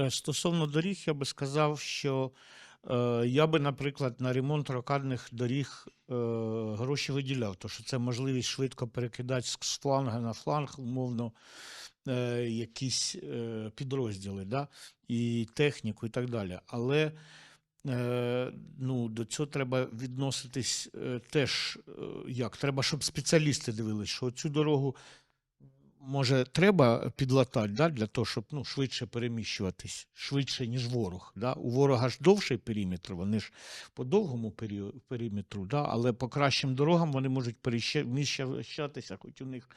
Е, Стосовно доріг, я би сказав, що е, я би, наприклад, на ремонт рокадних доріг е, гроші виділяв, тому що це можливість швидко перекидати з фланга на фланг, умовно, якісь підрозділи, да? і техніку, і так далі. Але ну, до цього треба відноситись теж як? Треба, щоб спеціалісти дивились, що цю дорогу може, треба підлатати да, для того, щоб ну, швидше переміщуватись, швидше, ніж ворог. Да? У ворога ж довший периметр, вони ж по довгому периметру, да? але по кращим дорогам вони можуть переміщатися, хоч у них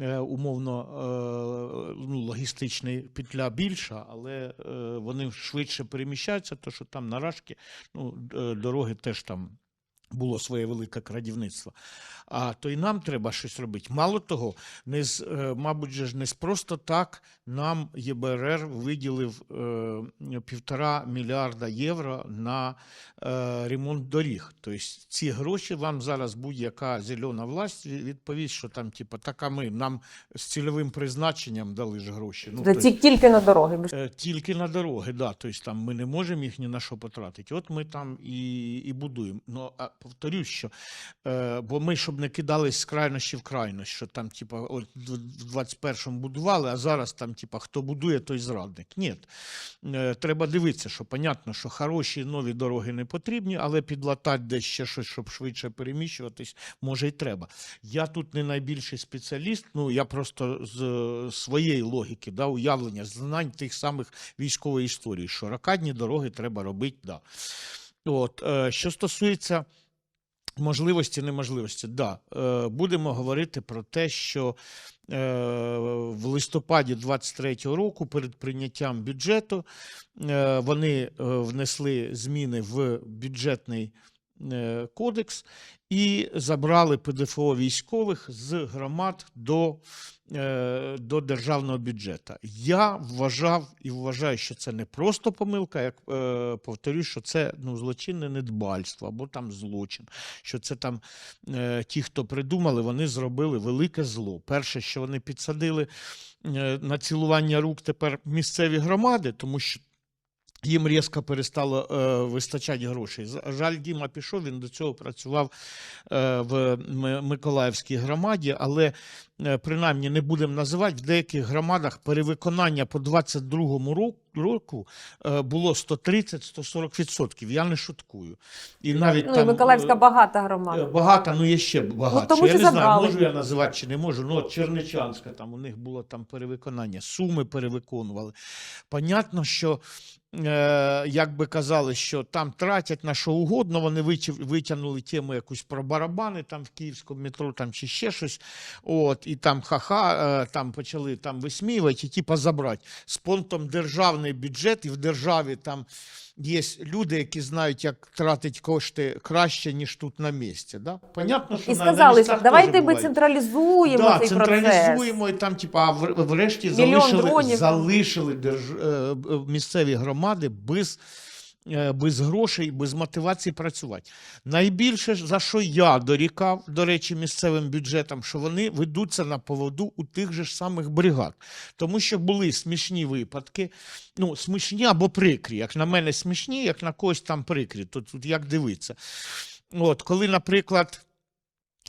е, умовно е, ну, логістична петля більша, але е, вони швидше переміщаються, то що там на Рашки ну, дороги теж там було своє велике крадівництво. А то й нам треба щось робити. Мало того, не з, е, мабуть, же ж не просто так нам ЄБРР виділив е, півтора мільярда євро на е, ремонт доріг. Тобто ці гроші вам зараз будь-яка зелена власть відповість, що там, типу, така ми нам з цільовим призначенням дали ж гроші. Ну, тобто, тільки на дороги. Е, Тільки на дороги, да. Тобто там ми не можемо їх ні на що потратити. От ми там і, і будуємо. Ну, а повторюсь, що е, бо ми щоб не кидались з крайнощі в крайність, що там, типа, от в в 21-му будували, а зараз там, типа, хто будує, той зрадник. Ні. Е, треба дивитися, що понятно, що хороші нові дороги не потрібні, але підлатати десь ще щось, щоб швидше переміщуватись, може й треба. Я тут не найбільший спеціаліст, ну я просто з своєї логіки, да, уявлення, знань тих самих військової історії, що ракадні дороги треба робити, да. От, е, що стосується можливості, неможливості, да, е, будемо говорити про те, що е, в листопаді 23-го року перед прийняттям бюджету е, вони е, внесли зміни в бюджетний кодекс і забрали ПДФО військових з громад до, е, до державного бюджету. Я вважав і вважаю, що це не просто помилка, як е, повторюю, що це ну, злочинне недбальство або там злочин, що це там е, ті, хто придумали, вони зробили велике зло. Перше, що вони підсадили е, на цілування рук тепер місцеві громади, тому що їм різко перестало е, вистачати грошей. Жаль, Діма пішов, він до цього працював е, в Миколаївській громаді, але принаймні не будемо називати, в деяких громадах перевиконання по 22-му року е, було 130-140%. Я не шуткую. І навіть Ну, і там, Миколаївська е, багата Е, громада. Багато, ну є ще багато. тому я не знаю, можу я називати чи не можу. Ну, от Черничанська, там у них було там перевиконання, суми перевиконували. Понятно, що е, як би казали, що там тратять на що угодно, вони витягнули тему якусь про барабани там в київському метро там, чи ще щось. От, і там ха-ха, е, там почали там висміювати і типа забрати. З понтом державний бюджет, і в державі там є люди, які знають, як тратити кошти краще, ніж тут на місці. Да? Понятно, що І на- на сказали, місцях що давайте теж ми централізуємо Да, цей процес. централізуємо і там, типа, а в- врешті Мільйон залишили, дронів. залишили держ... е, е, місцеві громади без, без грошей, без мотивації працювати. Найбільше, за що я дорікав, до речі, місцевим бюджетам, що вони ведуться на поводу у тих же ж самих бригад. Тому що були смішні випадки, ну, смішні або прикрі. Як на мене смішні, як на когось там прикрі. Тут, тут як дивитися. От, коли, наприклад,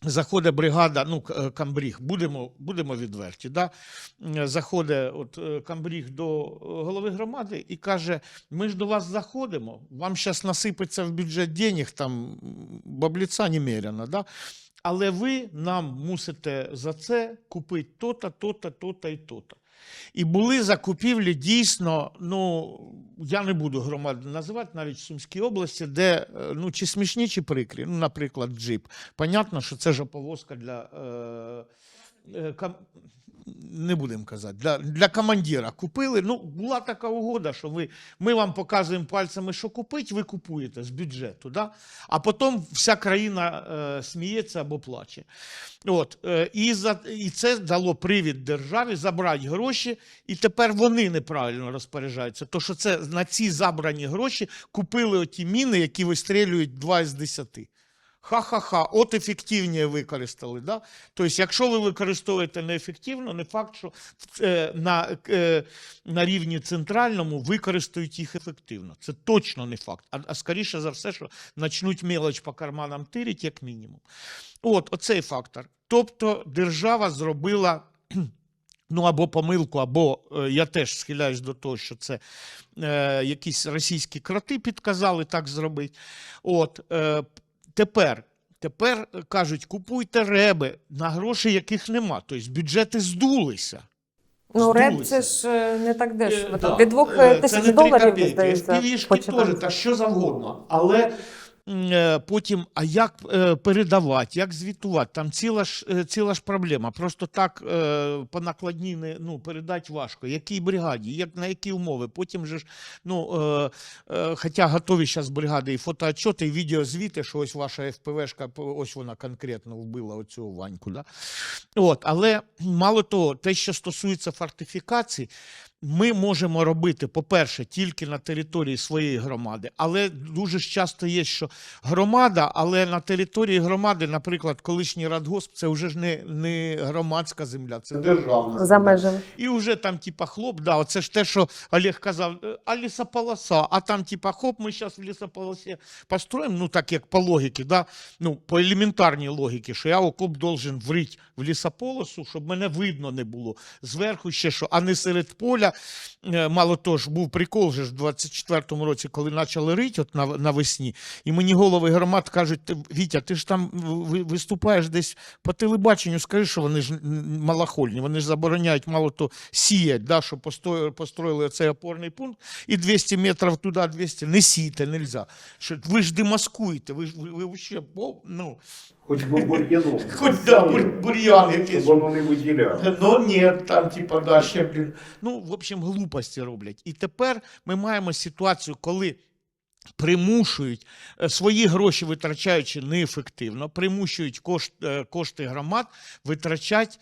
Заходить бригада, ну, е, камбріг, будемо, будемо відверті. Да? Е, Заходить от, е, камбріг до голови громади і каже: ми ж до вас заходимо, вам зараз насипеться в бюджет денег, там бабліця немерено, да? але ви нам мусите за це купити то-то, то-то, то-то і то-то. І були закупівлі дійсно, ну я не буду громади називати, навіть в Сумській області, де е, ну чи смішні, чи прикрі. Ну, наприклад, джип. Понятно, що це ж оповозка для. Е. Не будемо казати, для, для командира купили. Ну, була така угода, що ви, ми вам показуємо пальцями, що купити, ви купуєте з бюджету. Да? А потім вся країна е, сміється або плаче. От, е, і, за, і це дало привід державі забрати гроші, і тепер вони неправильно розпоряджаються. То що це на ці забрані гроші купили оті міни, які вистрілюють 2 з 10. Ха-ха-ха, от ефективніше використали. Да? Тобто, якщо ви використовуєте неефективно, не факт, що е, на, е, на рівні центральному використають їх ефективно. Це точно не факт. А, а скоріше за все, що почнуть мелоч по карманам тирить, як мінімум. От, оцей фактор. Тобто держава зробила. Ну, або помилку, або е, я теж схиляюсь до того, що це е, якісь російські кроти підказали так зробити. От, е, тепер, тепер е, кажуть, купуйте реби на гроші, яких нема. Тобто бюджети здулися. Ну, реп це ж е, не так дешево. Е, від двох Е, тисяч доларів, здається, FPV-шки теж, та що завгодно. Але потім, а як е, передавати, як звітувати? Там ціла ж, е, ціла ж проблема. Просто так е, по накладні ну, передати важко. Якій бригаді, як, на які умови? Потім же ж, ну, е, е, хоча готові зараз бригади і фотоотчоти, і відеозвіти, що ось ваша ФПВшка, ось вона конкретно вбила оцього Ваньку. Да? От, але мало того, те, що стосується фортифікацій, ми можемо робити, по-перше, тільки на території своєї громади, але дуже ж часто є, що громада, але на території громади, наприклад, колишній радгосп, це вже ж не, не громадська земля, це державна За межами. І вже там, типа, хлоп, да, оце ж те, що Олег казав, «Е, а лісополоса, а там, типа, хоп, ми зараз в лісополосі построїмо, ну так як по логіці, да, ну, по елементарній логіці, що я окоп должен врити в лісополосу, щоб мене видно не було. Зверху ще що, а не серед поля. Е, Мало того ж, був прикол же ж в 24-му році, коли почали рити от на, навесні, і мені голови громад кажуть, Вітя, ти ж там виступаєш десь по телебаченню, скажи, що вони ж малохольні, вони ж забороняють мало то сіять, да, що построїли, цей опорний пункт, і 200 метрів туди, 200, не сійте, нельзя. Що, ви ж демаскуєте, ви ж ви, ви ще, ну, Хоч би бур'яном. хоч да, бур- бур'ян якийсь. Воно не виділяло. Ну ні, там типа да, ще, блін. Ну, в общем, глупості роблять. І тепер ми маємо ситуацію, коли. Примушують е, свої гроші витрачаючи неефективно, примушують е, кошти громад витрачати,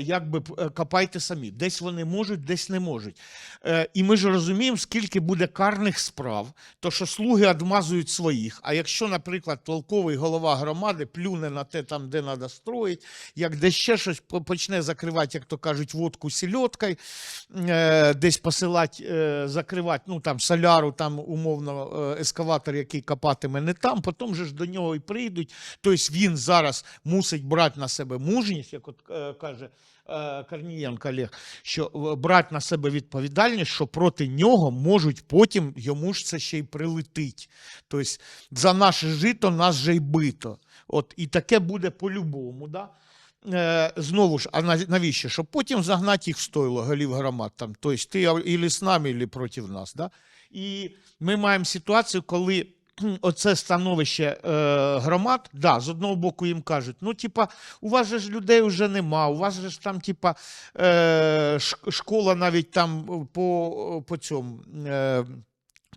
якби е, копайте самі. Десь вони можуть, десь не можуть. Е, І ми ж розуміємо, скільки буде карних справ, то що слуги відмазують своїх. А якщо, наприклад, толковий голова громади плюне на те, там, де треба строїти, як десь ще щось почне закривати, як то кажуть, водку сільоткою, е, десь посилати, е, закривати, ну там соляру, там умовно е, ескаватор, який копатиме не там, потім же ж до нього і прийдуть. Тобто він зараз мусить брати на себе мужність, як от е, каже. е, Корнієнко Олег, що е, брати на себе відповідальність, що проти нього можуть потім йому ж це ще й прилетить. Тобто за наше жито нас же й бито. От, і таке буде по-любому. Да? Е, знову ж, а навіщо? Щоб потім загнати їх в стойло голів громад. Там. Тобто ти і з нами, і проти нас. Да? І ми маємо ситуацію, коли оце становище е, громад, да, з одного боку їм кажуть, ну, типа, у вас же ж людей вже нема, у вас же ж там, типа, е, школа навіть там по, по цьому. Е,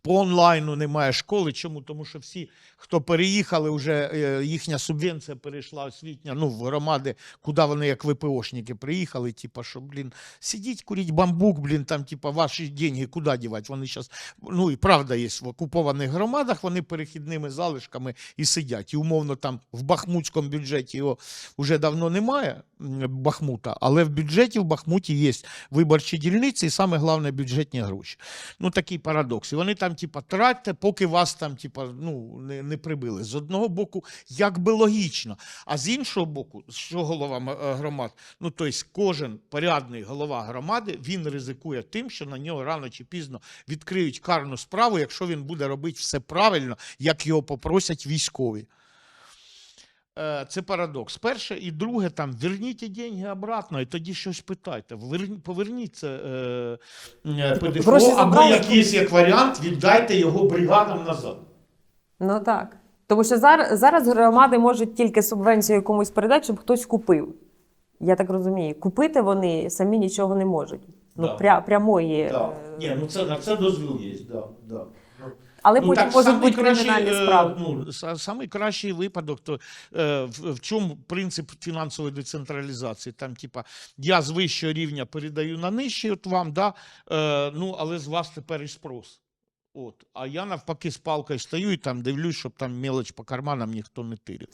по онлайну немає школи. Чому? Тому що всі, хто переїхали, вже е, їхня субвенція перейшла освітня, ну, в громади, куди вони як ВПОшники приїхали, типа, що, блін, сидіть, куріть бамбук, блін, там, типа, ваші деньги куди дівати? Вони зараз, ну, і правда є, в окупованих громадах вони перехідними залишками і сидять. І умовно там в бахмутському бюджеті його вже давно немає, Бахмута, але в бюджеті в Бахмуті є виборчі дільниці і саме головне бюджетні гроші. Ну, такий парадокс. І вони там, типа, тратьте, поки вас там, типа, ну, не, не прибили. З одного боку, як би логічно. А з іншого боку, що голова е, громад? Ну, тобто, кожен порядний голова громади він ризикує тим, що на нього рано чи пізно відкриють карну справу, якщо він буде робити все правильно, як його попросять військові. Е, Це парадокс. Перше і друге, там верніть деньги обратно, і тоді щось питайте. Верні- Поверніть це е, е, ПДФО, або забрали? як як варіант, віддайте його бригадам назад. Ну так. Тому що зараз, зараз громади можуть тільки субвенцію комусь передати, щоб хтось купив. Я так розумію. Купити вони самі нічого не можуть. Ну, Да. пря, прямої. Да. е, Ні, ну це на це дозвіл є. Да, да. Але Ну, потім так, можуть бути кримінальні е, справи. Ну, самий кращий випадок, то е, в, в чому принцип фінансової децентралізації? Там, типа, я з вищого рівня передаю на нижчий от вам, да, е, ну, але з вас тепер і спрос. От. А я навпаки з палкою стою і там дивлюсь, щоб там мелоч по карманам ніхто не тирив.